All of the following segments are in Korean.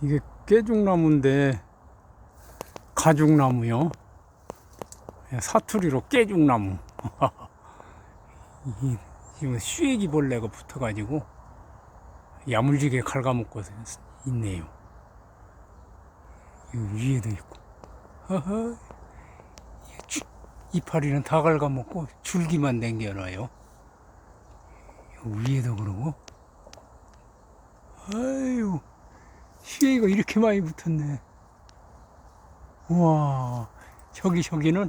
이게 깨죽나무인데 가죽나무요. 예, 사투리로 깨죽나무. 이- 지금 쇠기 벌레가 붙어가지고 야물지게 갉아먹고 있네요. 이 위에도 있고. 이파리는 다 갉아먹고 줄기만 남겨놔요. 이 위에도 그러고. 아유, 쇠기가 이렇게 많이 붙었네. 우와, 저기, 저기는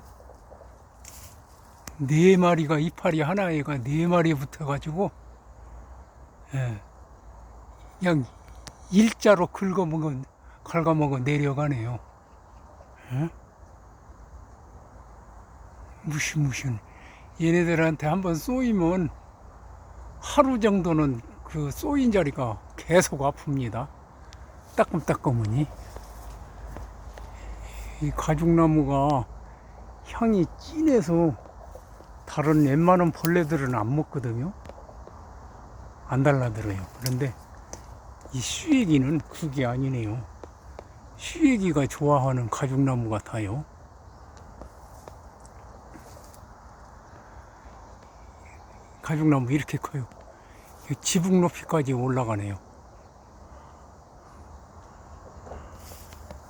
네 마리가 이파리 하나에가 네 마리 붙어가지고, 예, 그냥 일자로 긁어먹은, 갉아먹어 내려가네요. 예? 무시무시한. 얘네들한테 한번 쏘이면 하루 정도는 그 쏘인 자리가 계속 아픕니다. 따끔따끔하니. 이 가죽나무가 향이 진해서 다른 웬만한 벌레들은 안 먹거든요. 안 달라들어요. 그런데 이 수액이는 그게 아니네요. 수액이가 좋아하는 가죽나무 같아요. 가죽나무 이렇게 커요. 이 지붕 높이까지 올라가네요.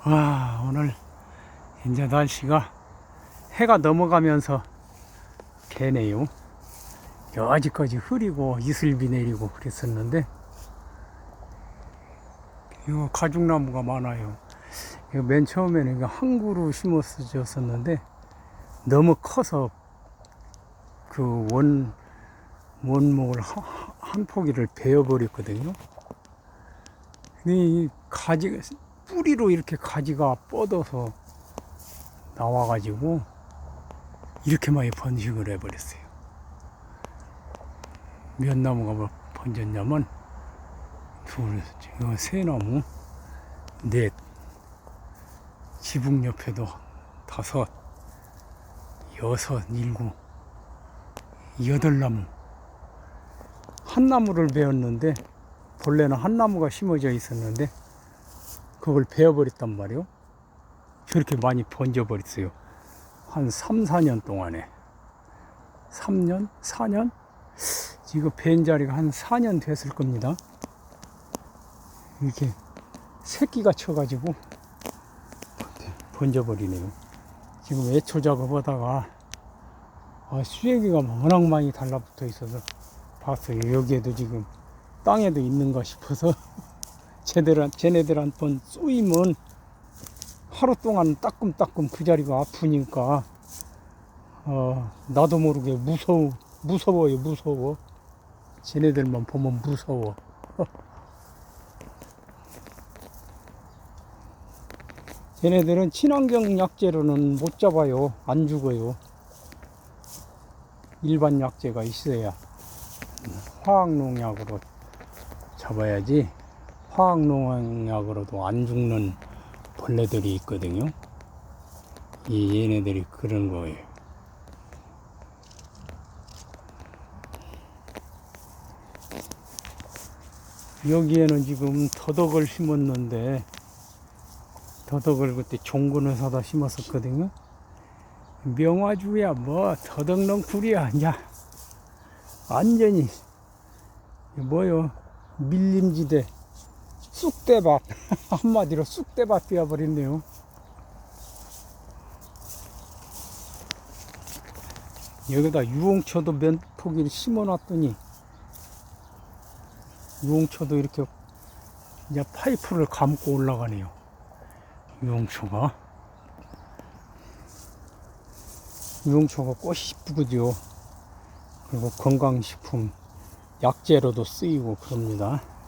와, 오늘 이제 날씨가 해가 넘어가면서 개네요. 여지까지 흐리고 이슬비 내리고 그랬었는데, 이거 가죽나무가 많아요. 이거 맨 처음에는 이거 한 그루 심었었는데, 너무 커서 그 원, 원목을 한, 한 포기를 베어버렸거든요. 근데 이 가지, 뿌리로 이렇게 가지가 뻗어서 나와가지고 이렇게 많이 번식을 해버렸어요. 몇 나무가 뭐 번졌냐면 둘, 지금 세 나무, 넷, 지붕 옆에도 다섯, 여섯, 일곱, 여덟 나무. 한 나무를 베었는데 본래는 한 나무가 심어져 있었는데 그걸 베어버렸단 말이요. 저렇게 많이 번져버렸어요. 한 3, 4년 동안에. 3년? 4년? 지금 벤 자리가 한 4년 됐을 겁니다. 이렇게 새끼가 쳐가지고 번져버리네요. 지금 애초 작업하다가 아, 수액이가 워낙 많이 달라붙어 있어서 봤어요. 여기에도 지금 땅에도 있는가 싶어서 쟤들, 쟤네들 한 번 쏘이면 하루 동안 따끔따끔 그 자리가 아프니까 어, 나도 모르게 무서워 무서워요 무서워. 쟤네들만 보면 무서워. 쟤네들은 친환경 약재로는 못 잡아요. 안 죽어요. 일반 약재가 있어야 화학농약으로 잡아야지 화학농약으로도 안 죽는 벌레들이 있거든요. 이 얘네들이 그런 거예요. 여기에는 지금 더덕을 심었는데 더덕을 그때 종근을 사다 심었었거든요. 명화주야 뭐 더덕농 굴이야 야 완전히 뭐요 밀림지대 쑥대밭. 한마디로 쑥대밭 되어버렸네요. 여기다 유홍초도 몇 포기를 심어놨더니 유홍초도 이렇게 이제 파이프를 감고 올라가네요. 유홍초가. 유홍초가 꽃이 이쁘거든요. 그리고 건강식품 약재로도 쓰이고 그럽니다